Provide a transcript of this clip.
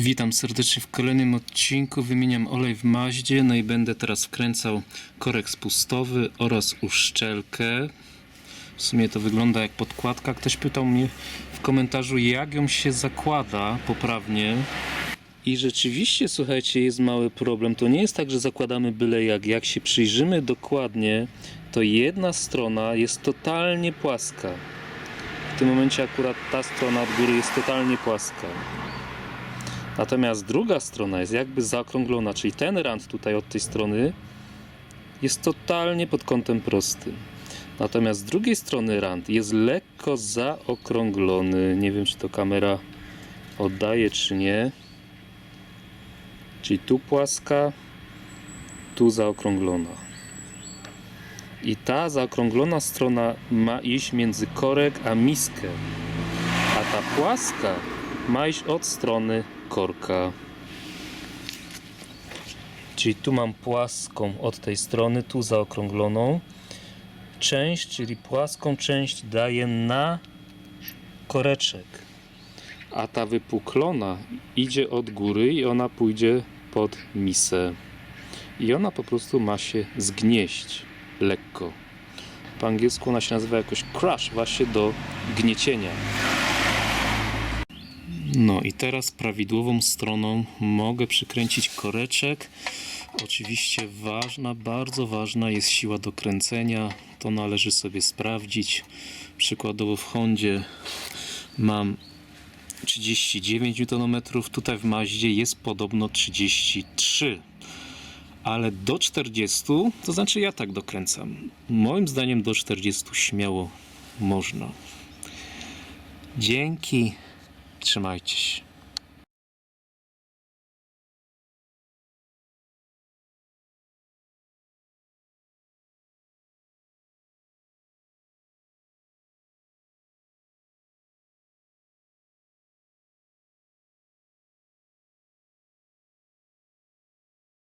Witam serdecznie w kolejnym odcinku. Wymieniam olej w Maździe, no i będę teraz wkręcał korek spustowy oraz uszczelkę. W sumie to wygląda jak podkładka. Ktoś pytał mnie w komentarzu, jak ją się zakłada poprawnie. I rzeczywiście, słuchajcie, jest mały problem. To nie jest tak, że zakładamy byle jak. Jak się przyjrzymy dokładnie, to jedna strona jest totalnie płaska. W tym momencie akurat ta strona od góry jest totalnie płaska. Natomiast druga strona jest jakby zaokrąglona, czyli ten rand tutaj od tej strony jest totalnie pod kątem prostym. Natomiast z drugiej strony rand jest lekko zaokrąglony. Nie wiem, czy to kamera oddaje, czy nie. Czyli tu płaska, tu zaokrąglona. I ta zaokrąglona strona ma iść między korek a miskę, a ta płaska ma iść od strony korka. Czyli tu mam płaską od tej strony, tu zaokrągloną część, czyli płaską część daję na koreczek. A ta wypuklona idzie od góry i ona pójdzie pod misę. I ona po prostu ma się zgnieść lekko. Po angielsku ona się nazywa jakoś crush, właśnie do gniecienia. No i teraz prawidłową stroną mogę przykręcić koreczek. Oczywiście ważna, bardzo ważna jest siła dokręcenia. To należy sobie sprawdzić. Przykładowo w Hondzie mam 39 Nm, tutaj w Maździe jest podobno 33 ale do 40, to znaczy ja tak dokręcam. Moim zdaniem do 40 śmiało można. Dzięki. Trzymajcie się.